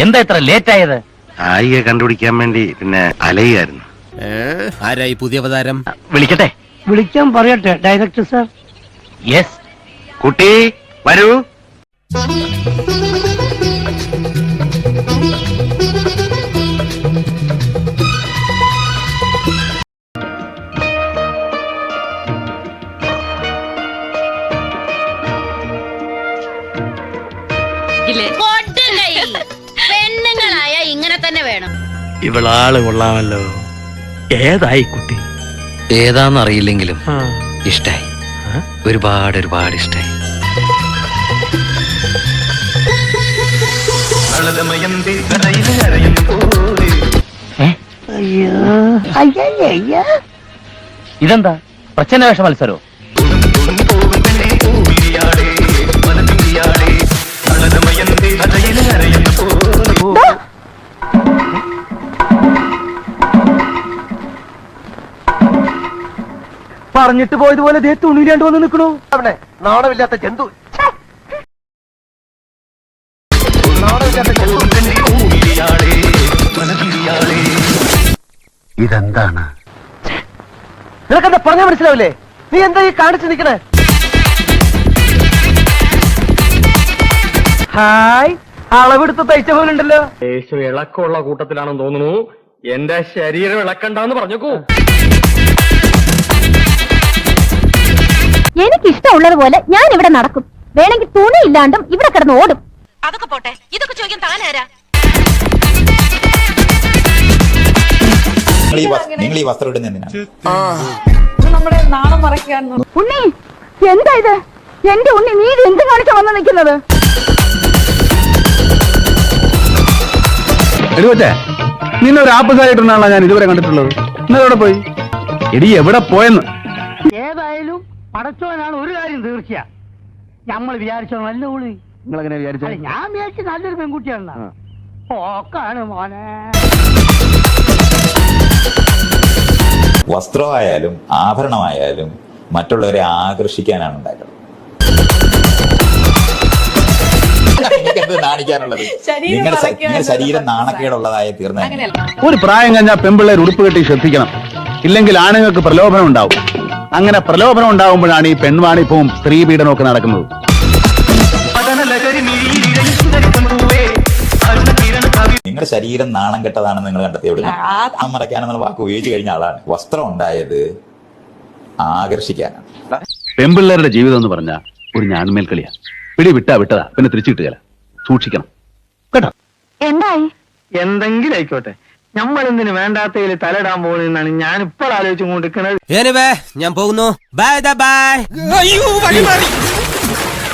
എന്താ ഇത്ര ലേറ്റ് ആയത്? ആയിയെ കണ്ടുപിടിക്കാൻ വേണ്ടി പിന്നെ അലയായിരുന്നു ആരായി പുതിയ അവതാരം? വിളിക്കട്ടെ. വിളിക്കാൻ പറയട്ടെ ഡയറക്ടർ സാർ യെസ് കുട്ടി വരൂ. പെണ്ണുങ്ങളായ ഇങ്ങനെ തന്നെ വേണം. ഇവളാൾ കൊള്ളാമല്ലോ. ഏതായി കുട്ടി? ഏതാന്നറിയില്ലെങ്കിലും ഇഷ്ടായി. ഒരുപാട് ഒരുപാട് ഇഷ്ടായി. ഇതെന്താ? പ്രച്ഛന്ന വേഷ മത്സരോ? പറഞ്ഞിട്ട് പോയതുപോലെ ദേ തുണിയിലാണ്ട് വന്ന് നിൽക്കണു. നാണമില്ലാത്ത ജന്തു. ഇതെന്താണ്? നിനക്കെന്താ പറഞ്ഞ മനസ്സിലാവില്ലേ? നീ എന്താ ഈ കാണിച്ചു നിക്കണേ ഹായ് അളവെടുത്ത് തയ്ച്ച പോലെ ഉണ്ടല്ലോ. യേശു ഇളക്കമുള്ള കൂട്ടത്തിലാണെന്ന് തോന്നുന്നു. എന്റെ ശരീരം ഇളക്കണ്ടെന്ന് പറഞ്ഞേക്കൂ. എനിക്കിഷ്ടമുള്ളതുപോലെ ഞാൻ ഇവിടെ നടക്കും. വേണമെങ്കിൽ തുണി ഇല്ലാണ്ടും ഇവിടെ കിടന്ന് ഓടും. അതൊക്കെ പോട്ടെ. ഇതൊക്കെ ചോദിക്കാൻ താനാരാ നിങ്ങൾ ഈ വസ്- നിങ്ങൾ ഈ വസ്ത്രം ഇടുന്ന എന്തിനാണ്? ഉണ്ണി എന്താ ഇത്? എന്റെ ഉണ്ണി നീ ഇത് എന്ത് കാണിച്ചാ വന്ന് നിൽക്കുന്നത്? എടികൊച്ചേ നിന്നെ ഒരു ആപ്പസായിട്ടാണല്ലോ ഞാൻ ഇതുവരെ കണ്ടിട്ടുള്ളത്. ഇന്നലെ എവിടെ പോയി? എടി എവിടെ പോയെന്ന്? പടച്ചോനാണ് ഒരു കാര്യം തീർച്ചയാ. നമ്മൾ വിചാരിച്ചോ നല്ല ഉള്ളി നിങ്ങൾ അങ്ങനെ വിചാരിച്ചോ അല്ല ഞാൻ വിചാരിച്ചു നല്ലൊരു പെൺകുട്ടിയാണ് ഓക്കാണ് മോനെ. വസ്ത്രമായാലും ആഭരണമായാലും മറ്റുള്ളവരെ ആകർഷിക്കാനാണ് ഉണ്ടാക്കുന്നത് നിങ്ങളുടെ നിങ്ങളുടെ ശരീരം നാണക്കേടുള്ളതായി തീർന്ന. ഒരു പ്രായം കഴിഞ്ഞാൽ പെമ്പിള്ളേർ ഉടുപ്പ് കെട്ടി ശ്രദ്ധിക്കണം. ഇല്ലെങ്കിൽ ആണുങ്ങൾക്ക് പ്രലോഭനം ഉണ്ടാവും. അങ്ങനെ പ്രലോഭനം ഉണ്ടാവുമ്പോഴാണ് ഈ പെൺവാണിപ്പവും സ്ത്രീ പീഡനമൊക്കെ നടക്കുന്നത്. നിങ്ങളുടെ ശരീരം നാണം കെട്ടതാണെന്ന് നിങ്ങൾ കണ്ടെത്തി എവിടെ നാണം മറയ്ക്കാനെന്നുള്ള വാക്ക് ഉപയോഗിച്ച് കഴിഞ്ഞ ആളാണ്. വസ്ത്രം ഉണ്ടായത് ആകർഷിക്കാനാണ്. പെമ്പിള്ളേരുടെ ജീവിതം എന്ന് പറഞ്ഞാൽ ഒരു ഞാൻമേൽ കളിയാ. പിടി വിട്ടാ വിട്ടതാ. പിന്നെ തിരിച്ചു കിട്ടുകയില്ല. സൂക്ഷിക്കണം. കേട്ടോ? എന്തായി? എന്തെങ്കിലും ആയിക്കോട്ടെ. നമ്മൾ എന്തിനു വേണ്ടാത്തതിൽ തലയിടാൻ പോകുന്നതെന്നാണ് ഞാൻ ഇപ്പോൾ ആലോചിച്ചു ആലോചിച്ചുകൊണ്ടിരിക്കുന്നത് ഞാൻ പോകുന്നു. ബൈ ബൈ അയ്യോ വഴി മാറി.